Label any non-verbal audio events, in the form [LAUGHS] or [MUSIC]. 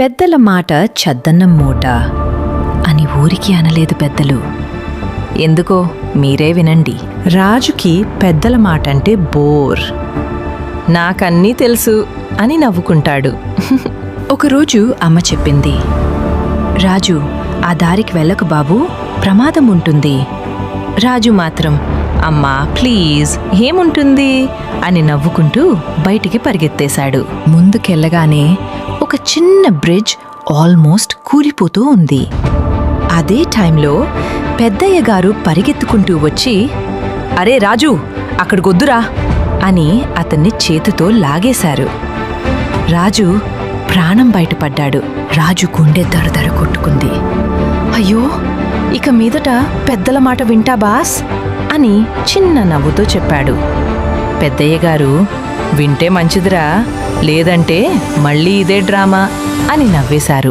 పెద్దల మాట చద్దన్నం మూట అని ఊరికి అనలేదు పెద్దలు. ఎందుకో మీరే వినండి. రాజుకి పెద్దల మాట అంటే బోర్. నాకన్నీ తెలుసు అని నవ్వుకుంటాడు. [LAUGHS] ఒకరోజు అమ్మ చెప్పింది రాజు ఆ దారికి వెళ్ళకు బాబు ప్రమాదం ఉంటుంది. రాజు మాత్రం అమ్మా ప్లీజ్ ఏముంటుంది? అని నవ్వుకుంటూ బయటికి పరిగెత్తేశాడు. ముందుకెళ్ళగానే ఒక చిన్న బ్రిడ్జ్ ఆల్మోస్ట్ కూలిపోతూ ఉంది. అదే టైంలో పెద్దయ్య గారు పరిగెత్తుకుంటూ వచ్చి అరే రాజు అక్కడికొద్దురా అని అతన్ని చేతితో లాగేశారు. రాజు ప్రాణం బయటపడ్డాడు. రాజు గుండె దరదర కొట్టుకుంది. అయ్యో ఇక మీదట పెద్దల మాట వింటా బాస్ అని చిన్న నవ్వుతో చెప్పాడు. పెద్దయ్య గారు వింటే మంచిదిరా లేదంటే మళ్ళీ ఇదే డ్రామా అని నవ్వేశారు.